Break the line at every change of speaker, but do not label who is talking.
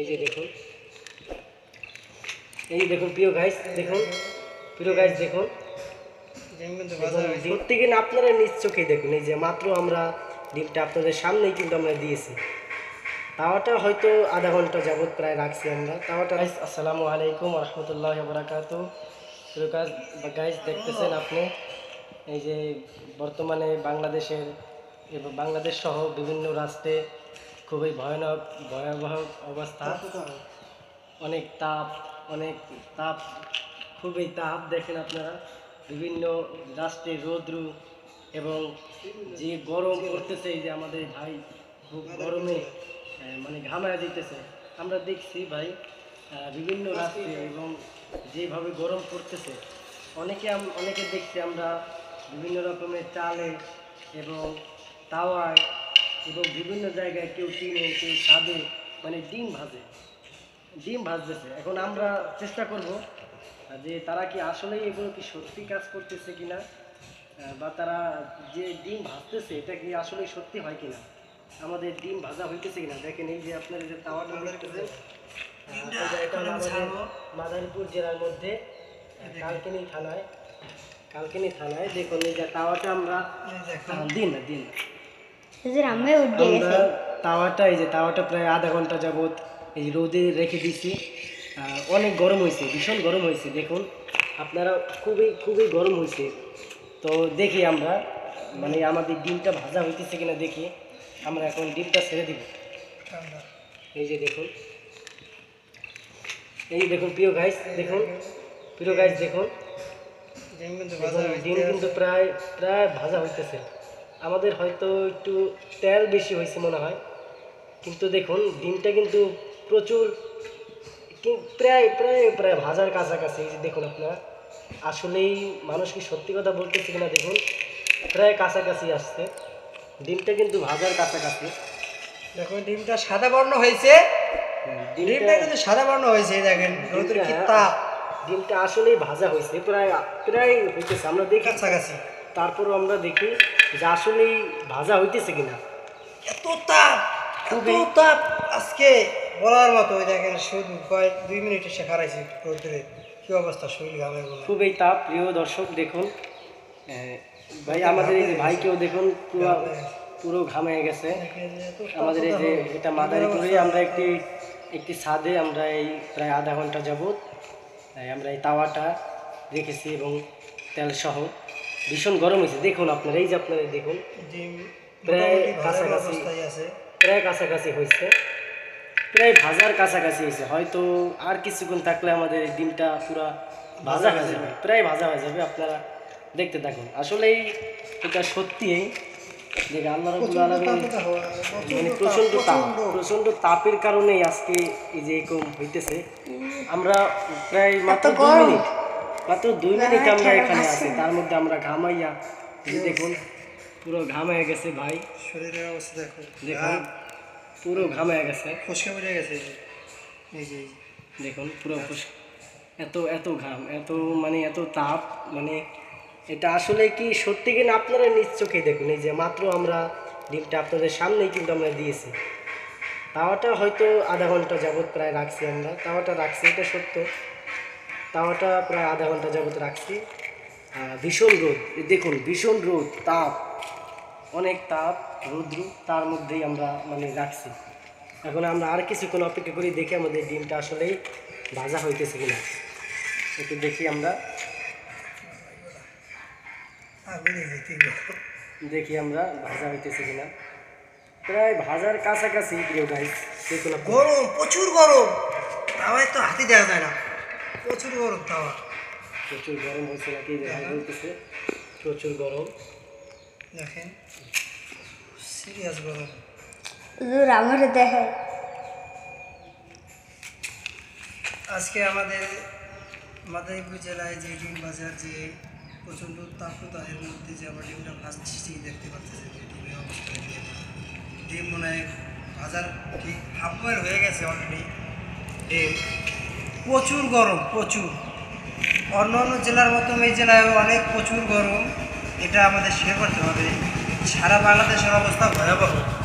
এই যে দেখুন। এই দেখুন, প্রিয় গাইস দেখুন। প্রিয় গাইস দেখুন। কিনা আপনারা নিজ চোখেই দেখুন। এই যে মাত্র আমরা ডিমটা আপনাদের সামনেই কিন্তু আমরা দিয়েছি। তাওয়াটা হয়তো আধা ঘণ্টা যাবত প্রায় রাখছি আমরা। তাওয়াটা গাইস আসসালামু আলাইকুম রহমতুল্লাহ বরাকাতু প্রিয় গাছ গাইস দেখতেছেন আপনি? এই যে বর্তমানে বাংলাদেশের বাংলাদেশ সহ বিভিন্ন রাষ্ট্রে খুবই ভয়ানক, ভয়াবহ অবস্থা। অনেক তাপ অনেক তাপ, খুবই তাপ দেখেন আপনারা। বিভিন্ন রাষ্ট্রে রৌদ্রু এবং যে গরম পড়তেছে যে আমাদের ভাই খুব গরমে মানে ঘামায় দিতেছে। আমরা দেখছি ভাই বিভিন্ন রাষ্ট্রে এবং যেভাবে গরম পড়তেছে, অনেকে অনেকে দেখছি আমরা বিভিন্ন রকমের চালে এবং তাওয়ায় এবং বিভিন্ন জায়গায় কেউ টিনে কেউ ছাদে মানে ডিম ভাজে। ডিম ভাজতেছে। এখন আমরা চেষ্টা করব যে তারা কি আসলেই এগুলো কি সত্যি কাজ করতেছে কিনা বা তারা যে ডিম ভাজতেছে এটা কি আসলেই সত্যি হয় কিনা? আমাদের ডিম ভাজা হইতেছে কিনা? দেখেন এই যে আপনার যে তাওয়াটা দেখতেছেন এটা আমাদের মাদারীপুর জেলার মধ্যে কালকিনি থানায়। কালকিনি থানায় দেখুন এই যে তাওয়াটা আমরা দিন দিন
হুজুর আমি উঠে গেছে।
তাওয়াটা এই যে তাওয়াটা প্রায় আধা ঘণ্টা যাবত এই রোদে রেখে দিছি অনেক গরম হয়েছে ভীষণ গরম হয়েছে দেখুন। আপনারা খুবই খুবই গরম হয়েছে। তো দেখি আমরা মানে আমাদের ডিমটা ভাজা হইতেছে কিনা দেখি। আমরা এখন ডিমটা ছেড়ে দিব। এই যে দেখুন। এই যে দেখুন প্রিয় গাইস দেখুন। প্রিয় গাইস দেখুন।
ডিম কিন্তু
এবং
ভাজা হয়েছে
ডিম কিন্তু প্রায় প্রায় ভাজা হইতেছে। আমাদের হয়তো একটু তেল বেশি হয়েছে মনে হয়। কিন্তু দেখুন ডিমটা কিন্তু প্রচুর প্রায় প্রায় প্রায় ভাজার কাছাকাছি। দেখুন আপনারা আসলেই মানুষ কি সত্যি কথা বলতেছে কিনা দেখুন প্রায় কাছাকাছি আসছে। ডিমটা কিন্তু ভাজার কাছাকাছি।
দেখুন ডিমটা সাদা বর্ণ হয়েছে। ডিমটা কিন্তু সাদা বর্ণ হয়েছে দেখেন রোদের কি
ডিমটা-
তাপ।
ডিমটা আসলেই ভাজা হয়েছে প্রায় প্রায় হয়েছে আমরা দেখি।
কাছাকাছি।
তারপরও আমরা দেখি যে আসলেই ভাজা হইতেছে কিনা।
এত তাপ এত
খুবই-
তাপ। আজকে বলার মতো ওই দেখেন শুধু কয়েক দুই মিনিট এসে খারাইছি রোদ্রে। কি অবস্থা শরীর ঘামে
খুবই তাপ প্রিয় দর্শক দেখুন। ভাই আমাদের এই যে ভাইকেও দেখুন পুরো পুরো ঘামে গেছে। আমাদের এই যে এটা মাদারীপুরে আমরা একটি একটি ছাদে আমরা এই প্রায় আধা ঘণ্টা যাবত আমরা এই তাওয়াটা রেখেছি এবং তেল সহ ভীষণ গরম হয়েছে। দেখুন আপনারা এই যে আপনারা দেখুন প্রায় কাছাকাছি। প্রায় কাছাকাছি হয়েছে। প্রায় ভাজার কাছাকাছি হয়েছে। হয়তো আর কিছুক্ষণ থাকলে আমাদের এই ডিমটা পুরো ভাজা হয়ে যাবে। প্রায় ভাজা হয়ে যাবে আপনারা দেখতে থাকুন। আসলেই এটা সত্যি যে আল্লাহ রবুল আলমিন মানে প্রচণ্ড তাপ প্রচণ্ড। তাপের কারণেই আজকে এই যে এরকম হইতেছে। আমরা প্রায় মাত্র দুই মিনিট মাত্র দুই মিনিট আমরা এখানে আছি তার মধ্যে আমরা ঘামাইয়া দেখুন পুরো ঘামাইয়া গেছে ভাই।
শরীরের অবস্থা দেখো।
দেখুন পুরো ঘামায় গেছে।
ফসকে বোঝা গেছে। এই যে।
দেখুন পুরো ফুস- এত এত ঘাম এত মানে এত তাপ মানে এটা আসলে কি সত্যি কিনা আপনারা নিজ চোখে দেখুন? এই যে মাত্র আমরা ডিমটা আপনাদের সামনেই কিন্তু আমরা দিয়েছি। তাওয়াটা হয়তো আধা ঘণ্টা যাবত প্রায় রাখছি আমরা। তাওয়াটা রাখছি এটা সত্য। তাওয়াটা প্রায় আধা ঘণ্টা যাবত রাখছি। ভীষণ রোদ। দেখুন ভীষণ রোদ তাপ অনেক তাপ রৌদ্র তার মধ্যেই আমরা মানে রাখছি। এখন আমরা আর কিছুক্ষণ অপেক্ষা করি দেখি আমাদের ডিমটা আসলেই ভাজা হইতেছে কিনা। একটু দেখি আমরা। দেখি আমরা ভাজা হইতেছে কিনা। প্রায় ভাজার কাছাকাছি প্রিয় গাইস দেখুন
গরম প্রচুর গরম। তাওয়ায় তো হাতি দেখা যায় না। প্রচুর গরম তাওয়া
প্রচুর গরম হয়েছে নাকি? বলতেছে প্রচুর গরম।
দেখেন সিরিয়াস গরম।
হুজুর আমার দেখে।
আজকে আমাদের মাদারীপুর জেলায় যে ডিম বাজার যে প্রচণ্ড তাপতা এর মধ্যে যে আমরা ডিমটা ভাজছি দেখতে পাচ্ছি যে ডিমের অবস্থা ডিম মনে হয় ভাজার ঠিক হয়ে গেছে অলরেডি ডিম। প্রচুর গরম, প্রচুর। অন্য অন্য জেলার মতো এই জেলায় অনেক প্রচুর গরম। এটা আমাদের শেয়ার করতে হবে। সারা বাংলাদেশের অবস্থা ভয়াবহ।